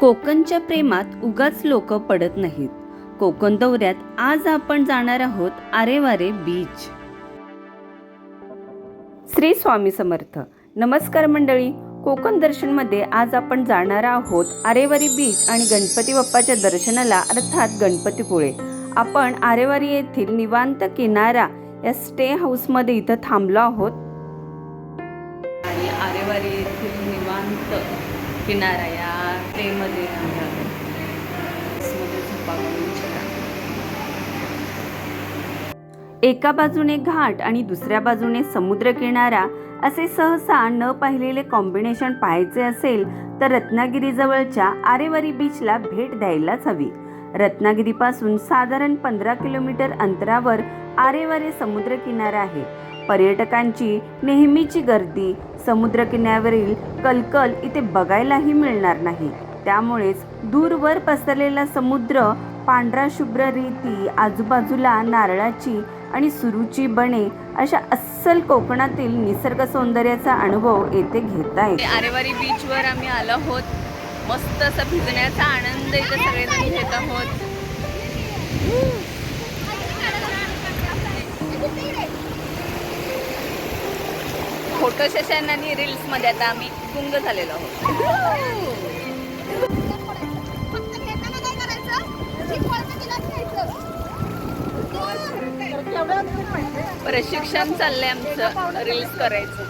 कोकणच्या प्रेमात उगाच लोक पडत नाहीत. कोकण दौऱ्यात आज आपण जाणार आहोत आरेवारे बीच. श्री स्वामी समर्थ. नमस्कार मंडळी. कोकण दर्शनमध्ये आज आपण जाणार आहोत आरेवारी बीच आणि गणपती बाप्पाच्या दर्शनाला अर्थात गणपतीपुळे. आपण आरेवारी येथील निवांत किनारा या स्टे हाऊसमध्ये इथं थांबलो आहोत. आणि आरेवारी येथील निवांत किनारा या ट्रेमध्ये एका बाजूने घाट आणि दुसऱ्या बाजूने समुद्र किनारा असे सहसा न पाहिलेले कॉम्बिनेशन पाहायचे असेल तर रत्नागिरीजवळच्या आरेवारी बीचला भेट द्यायलाच हवी. रत्नागिरीपासून साधारण पंधरा किलोमीटर अंतरावर आरेवारे समुद्र किनारा आहे. पर्यटकांची नेहमीची गर्दी समुद्र किनाऱ्यावरील कलकल इथे बघायलाही मिळणार नाही. त्यामुळेच दूरवर पसरलेला समुद्र पांढरा शुभ्र रीती आजूबाजूला नारळाची आणि सुरूची बने अशा अस्सल कोकणातील निसर्ग सौंदर्याचा अनुभव येथे घेता येतो आरेवारी बीचवर आम्ही आलो आहोत. मस्त असं भिजण्याचा आनंद इथे सगळेजण घेत आहोत. फोटो सेशन आणि रील्समध्ये आता आम्ही गुंग झालेलो आहोत. प्रशिक्षण चाललंय आमचं. रील्स करायचं.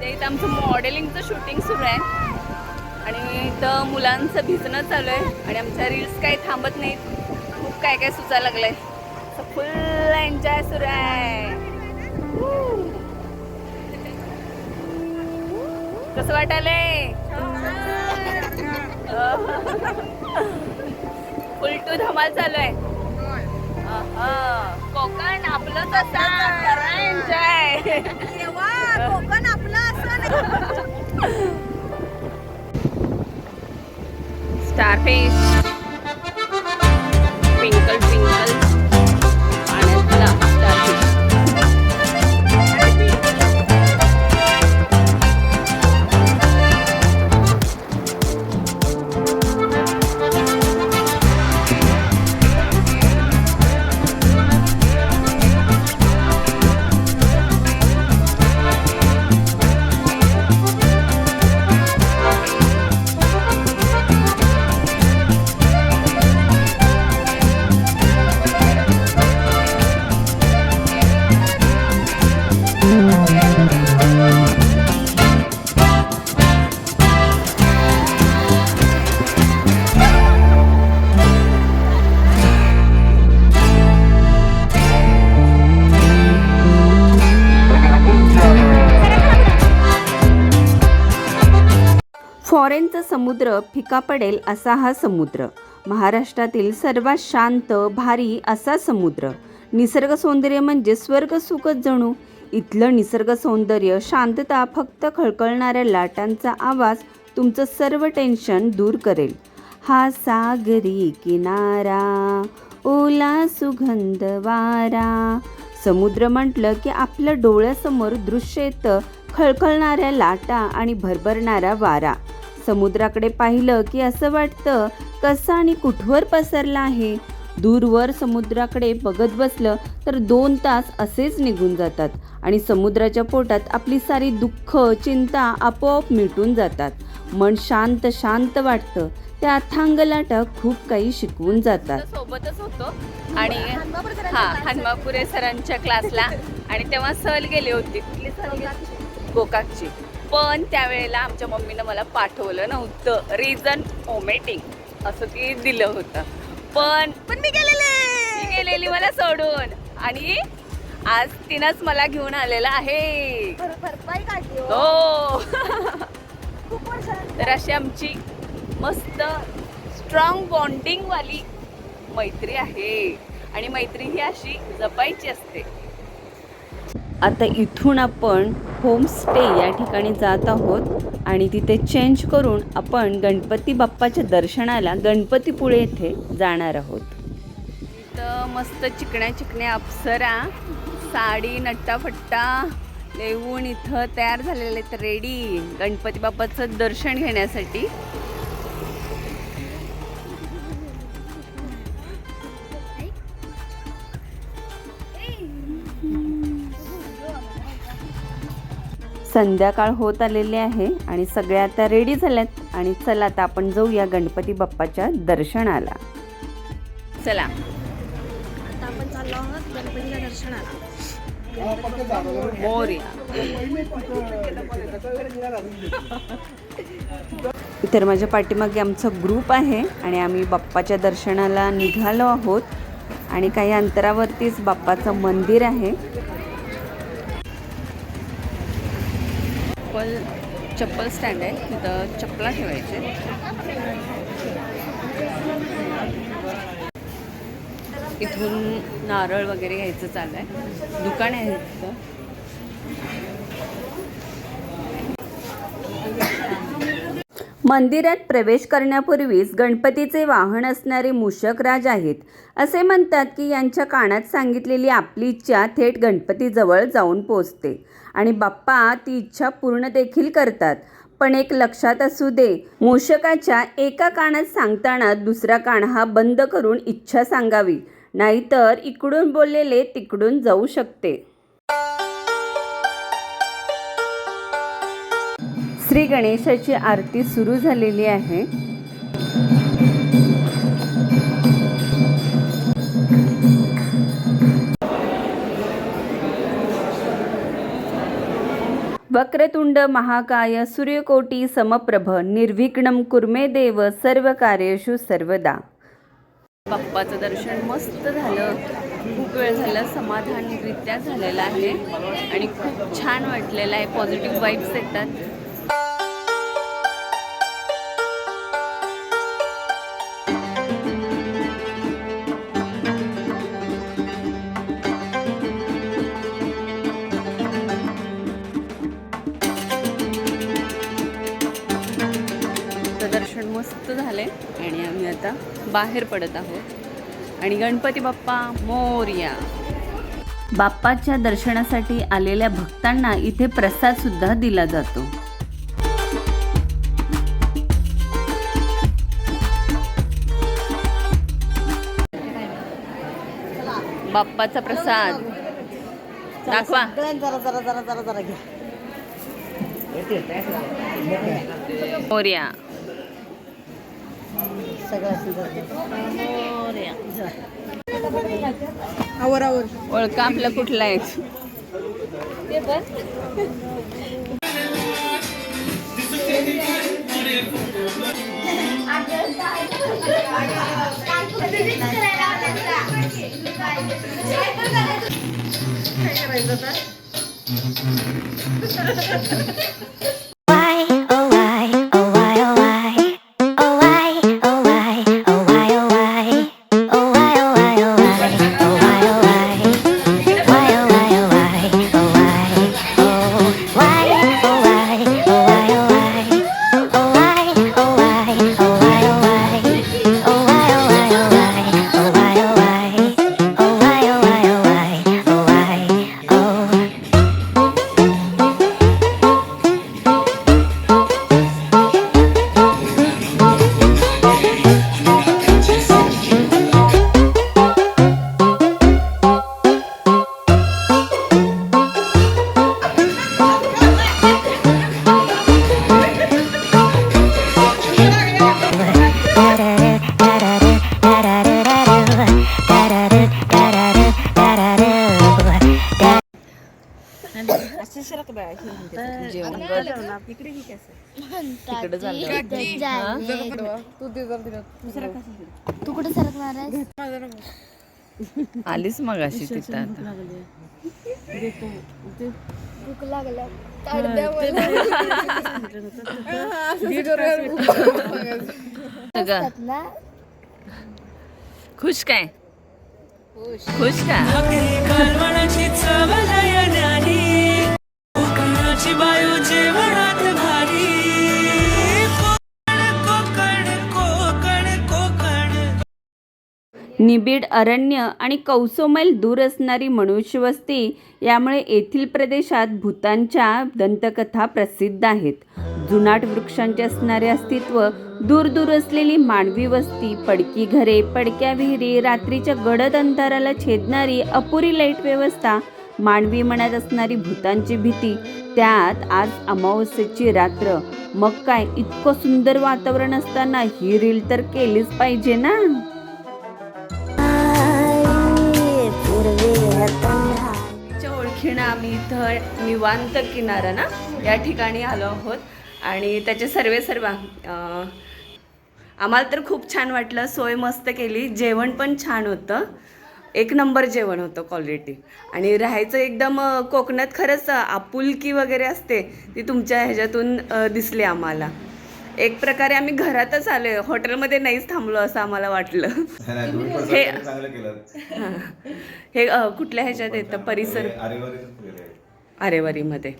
ते इथं आमचं मॉडेलिंगचं शूटिंग सुरू आहे. आणि इथं मुलांचं भिजणं चालू आहे. आणि आमच्या रील्स काही थांबत नाहीत. खूप काय काय सुचायला लागलंय. फुल एन्जॉय सुरू आहे. कसं वाटायलंय फुल टू धमाल चालू आहे. कोकण आपलंच असा करा एन्जॉय कोकण आपलं असं नाही. स्टारफिश फॉरेनचा समुद्र फिका पडेल असा हा समुद्र. महाराष्ट्रातील सर्वात शांत भारी असा समुद्र. निसर्ग सौंदर्य म्हणजे स्वर्ग सुखच जणू. इथलं निसर्ग सौंदर्य शांतता फक्त खळखळणाऱ्या लाटांचा आवाज तुमचं सर्व टेन्शन दूर करेल. हा सागरी किनारा ओला सुगंध वारा. समुद्र म्हटलं की आपल्या डोळ्यासमोर दृश्य येतं खळखळणाऱ्या लाटा आणि भरभरणारा वारा. समुद्राकडे पाहिलं की असं वाटतं कसा आणि कुठवर पसरला आहे? दूरवर समुद्राकडे बघत बसलं तर दोन तास असेच निघून जातात आणि समुद्राच्या पोटात आपली सारी दुःख चिंता आपोआप मिटून जातात. मन शांत शांत वाटतं. त्या अथांग लाटा खूप काही शिकवून जातात. सोबतच होतो आणि हा हनुमापुरे सरांच्या क्लासला आणि तेव्हा सहल गेली होती. कुठली सहल गेली? गोकाकची. पण त्यावेळेला आमच्या मम्मीनं मला पाठवलं नव्हतं. रिझन ओमेटिंग असं ती दिलं होतं. पण पण मी गेलेले. गेलेली मला सोडून. आणि आज तिनंच मला घेऊन आलेला आहे. हो. हो. तर अशी आमची मस्त स्ट्रॉंग बॉन्डिंग वाली मैत्री आहे. आणि मैत्री ही अशी जपायची असते. आता इथून आपण होमस्टे या ठिकाणी जात आहोत आणि तिथे चेंज करून आपण गणपती बाप्पाच्या दर्शनाला गणपतीपुळे येथे जाणार आहोत. इथं मस्त चिकण्या चिकण्या अप्सरा साडी नट्टाफट्टा येऊन इथं तयार झालेले आहेत. रेडी गणपती बाप्पाचं दर्शन घेण्यासाठी. संध्याकाळ होत आलेली आहे आणि सगळ्या आता रेडी झाल्यात आणि चला आता आपण जाऊया गणपती बाप्पाच्या दर्शनाला. चला. आता आपण चाललो आहोत गणपतीच्या दर्शनाला. मोरया तर माझ्या पाठीमागे आमचा ग्रुप आहे आणि आम्ही बाप्पाच्या दर्शनाला निघालो आहोत. आणि काही अंतरावरतीच बाप्पाचं मंदिर आहे. चप्पल चप्पल स्टँड आहे. तिथं चप्पला ठेवायचे. इथून नारळ वगैरे घ्यायचं चाललं आहे दुकान आहे तिथं मंदिरात प्रवेश करण्यापूर्वीच गणपतीचे वाहन असणारे मूषक राज आहेत. असे म्हणतात की यांच्या कानात सांगितलेली आपली इच्छा थेट गणपतीजवळ जाऊन पोचते. आणि बाप्पा ती इच्छा पूर्ण देखील करतात. पण एक लक्षात असू दे मूषकाच्या एका कानात सांगताना दुसरा कान हा बंद करून इच्छा सांगावी. नाहीतर इकडून बोललेले तिकडून जाऊ शकते. श्री गणेशाची आरती सुरू झालेली आहे. वक्रतुंड महाकाय सूर्यकोटी समप्रभ निर्विघ्न कुर्मे देव सर्व कार्येषु सर्वदा. बाप्पाचं दर्शन मस्त झालं. खूप वेळ झालं समाधानरित्या झालेलं आहे. आणि खूप छान वाटलेलं आहे पॉझिटिव्ह वाईब्स येतात. बाहेर पडत आहोत. आणि गणपती बाप्पा मोरया. बाप्पाच्या दर्शनासाठी आलेल्या भक्तांना इथे प्रसाद सुद्धा दिला जातो. बाप्पाचा प्रसाद. दाखवा. जरा जरा जरा जरा जरा घ्या मोरया. आवर आवर ओळखा आपला कुठला आहे? Why, तिकडे तू कुठे सरकणार आहे आलीच मग अशी तिथं आता. भूक लागल्या. सगळं खुश काय? खुश. का? बायू निबिड अरण्य आणि कौसोमैल दूर असणारी मनुष्यवस्ती यामुळे येथील प्रदेशात भूतांच्या दंतकथा प्रसिद्ध आहेत. जुनाट वृक्षांचे असणारे अस्तित्व दूर दूर असलेली मानवी वस्ती पडकी घरे पडक्या विहिरी रात्रीच्या गडद अंधाराला छेदणारी अपुरी लाइट व्यवस्था मानवी मनात असणारी भूतांची भीती त्यात आज अमावस्येची रात्र. मग काय इतकं सुंदर वातावरण असताना ही रील तर केलीच पाहिजे ना? दक्षिण आम्ही इथं निवांत किनारा ना या ठिकाणी आलो आहोत. आणि त्याचे सर्वे सर्व आम्हाला तर खूप छान वाटलं. सोय मस्त केली. जेवण पण छान होतं. एक नंबर जेवण होतं क्वालिटी आणि राहायचं एकदम कोकणात खरंच आपुलकी वगैरे असते ती तुमच्या ह्याच्यातून दिसली आम्हाला. एक प्रकारे आम्ही घरातच आलो हॉटेलमध्ये नाहीच थांबलो असं आम्हाला वाटलं. हे चांगलं केलं. हां. हे कुठल्या ह्याच्यात येतं परिसर. आरेवारीमध्ये.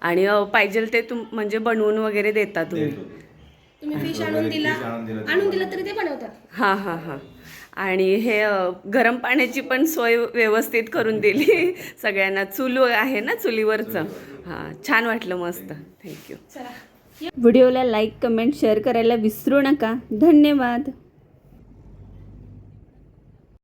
आणि पाहिजे ते तुम म्हणजे बनवून वगैरे देता तुम्ही. तुम्ही फिश आणून दिला. fish आणून दिलं आणून दिला तरी ते बनवतात हां हां हां. आणि हे गरम पाण्याची पण सोय व्यवस्थित करून दिली. सगळ्यांना चूल आहे ना चुलीवरचं? हां छान वाटलं मस्त. थँक्यू चला. व्हिडिओला लाईक कमेंट शेअर करायला विसरू नका. धन्यवाद.